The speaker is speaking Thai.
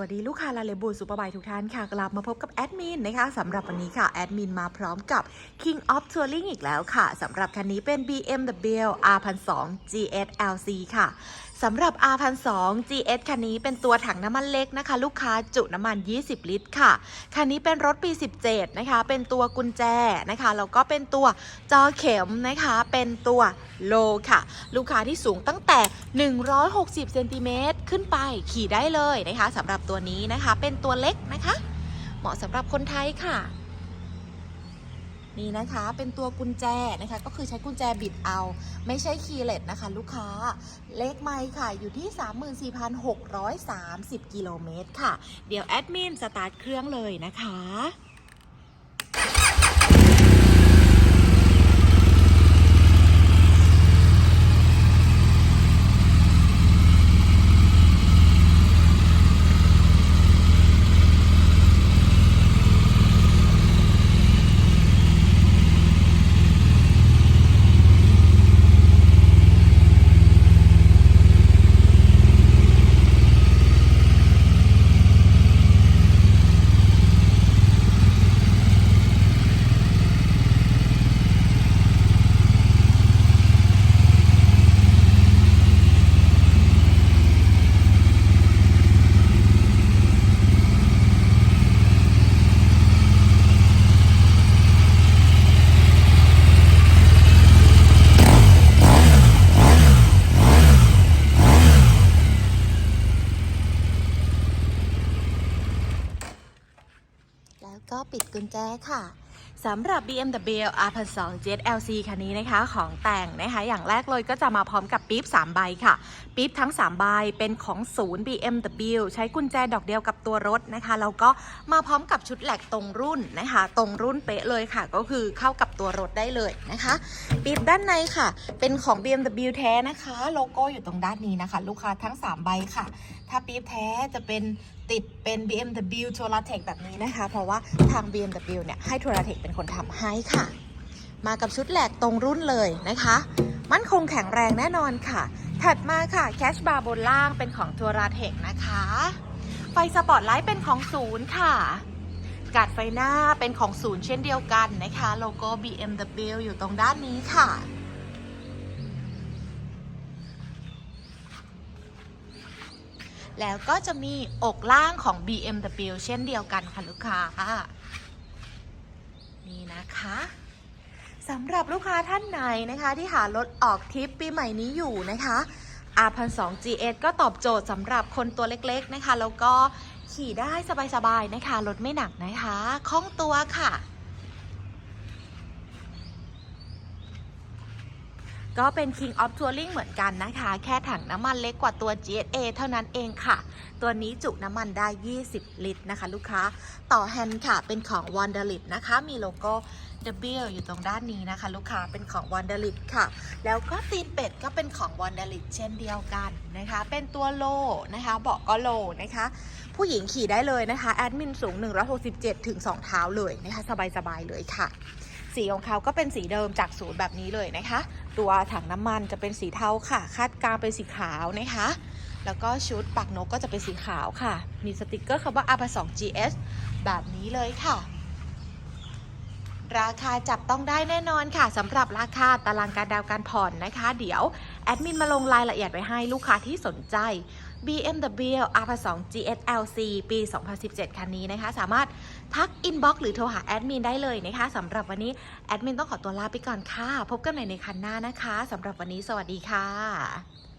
วัสดีลูกค้าลาเลบูสุปร์บายทุกท่านค่ะ กลับมาพบกับแอดมินนะคะสำหรับวันนี้ค่ะ แอดมินมาพร้อมกับ King of Touring อีกแล้วค่ะสำหรับคันนี้เป็น BMW R1002 GS LC ค่ะสำหรับ R1002 GS คันนี้เป็นตัวถังน้ำมันเล็กนะคะ ลูกค้าจุน้ำมัน 20 ลิตรค่ะ คันนี้เป็นรถปี 17 นะคะ เป็นตัวกุญแจนะคะแล้วก็เป็นตัวจอเข็มนะคะ เป็นตัวโลค่ะ ลูกค้าที่สูงตั้งแต่ 160เซนติเมตรขึ้นไปขี่ได้เลยนะคะสำหรับตัวนี้นะคะ เป็นตัวเล็กนะคะ เหมาะสำหรับคนไทยค่ะ นี่นะคะเป็นตัวกุญแจนะคะก็คือใช้กุญแจบิดเอา ไม่ใช่คีย์เลสนะคะ ลูกค้าเลขไมค์ค่ะอยู่ที่ 34,630 กิโลเมตรค่ะ เดี๋ยวแอดมินสตาร์ทเครื่องเลยนะคะ ปิดกุญแจค่ะสำหรับ BMW R12 Jet LC คันนี้นะคะของแต่งนะคะอย่างแรกเลยก็จะมาพร้อมกับปี๊บ3 ใบค่ะ ปี๊บทั้ง 3 ใบเป็นของศูนย์ BMW ใช้กุญแจดอกเดียวกับตัวรถนะคะแล้วก็มาพร้อมกับชุดแหลกตรงรุ่นนะคะ ตรงรุ่นเป๊ะเลยค่ะ ก็คือเข้ากับตัวรถได้เลยนะคะ ปี๊บด้านในค่ะ เป็นของ BMW แท้นะคะ โลโก้อยู่ตรงด้านนี้นะคะ ลูกค้าทั้ง 3 ใบค่ะถ้าปี๊บแท้จะเป็นติดเป็น BMW t o r a t e c แบบนี้นะคะ เพราะว่าทาง BMW เนี่ยให้ t o r a t e c เป็นคนทำให้ค่ะ มากับชุดแหลกตรงรุ่นเลยนะคะ มั่นคงแข็งแรงแน่นอนค่ะ ถัดมาค่ะแคชบาร์บนล่างเป็นของ t o r a t e c นะคะ ไฟสปอตไลท์เป็นของศูนย์ค่ะกาดไฟหน้าเป็นของศูนย์เช่นเดียวกันนะคะ โลโก้ BMW อยู่ตรงด้านนี้ค่ะ แล้วก็จะมีอกล่างของ BMW เช่นเดียวกันค่ะลูกค้า นี่นะคะสำหรับลูกค้าท่านไหนนะคะที่หารถออกทริปปีใหม่นี้อยู่นะคะ R1002 GS ก็ตอบโจทย์สำหรับคนตัวเล็กๆนะคะ แล้วก็ขี่ได้สบายๆนะคะ รถไม่หนักนะคะ คล่องตัวค่ะ ก็เป็น King of Touring เหมือนกันนะคะ แค่ถังน้ำมันเล็กกว่าตัว GSA เท่านั้นเองค่ะ ตัวนี้จุน้ำมันได้ 20 ลิตรนะคะ ลูกค้า ต่อแฮนด์ค่ะ เป็นของ w a n d e r l i t นะคะ มีโลโก้ W อยู่ตรงด้านนี้นะคะ ลูกค้า เป็นของ w a n d e r l i t ค่ะ แล้วก็ตีนเป็ดก็เป็นของ w a n d e r l i t เช่นเดียวกันนะคะ เป็นตัวโลนะคะ เบาะก็โลนะคะ ผู้หญิงขี่ได้เลยนะคะ แอดมินสูง 167 ถึง 2 เท้าเลยนะคะ สบายๆเลยค่ะ สีของเขาก็เป็นสีเดิมจากศูนย์แบบนี้เลยนะคะ ตัวถังน้ำมันจะเป็นสีเทาค่ะ คาดกลางเป็นสีขาวนะคะ แล้วก็ชุดปักนกก็จะเป็นสีขาวค่ะ มีสติกเกอร์คำว่า R2 GS แบบนี้เลยค่ะ ราคาจับต้องได้แน่นอนค่ะสำหรับราคาตารางการดาวน์การผ่อนนะคะ เดี๋ยวแอดมินมาลงรายละเอียดไว้ให้ลูกค้าที่สนใจ BMW R2 GS LC ปี 2017 คันนี้นะคะ สามารถ ทักอินบ็อกซ์หรือโทรหาแอดมินได้เลยนะคะสำหรับวันนี้แอดมินต้องขอตัวลาไปก่อนค่ะ พบกันใหม่ในคันหน้านะคะสำหรับวันนี้สวัสดีค่ะ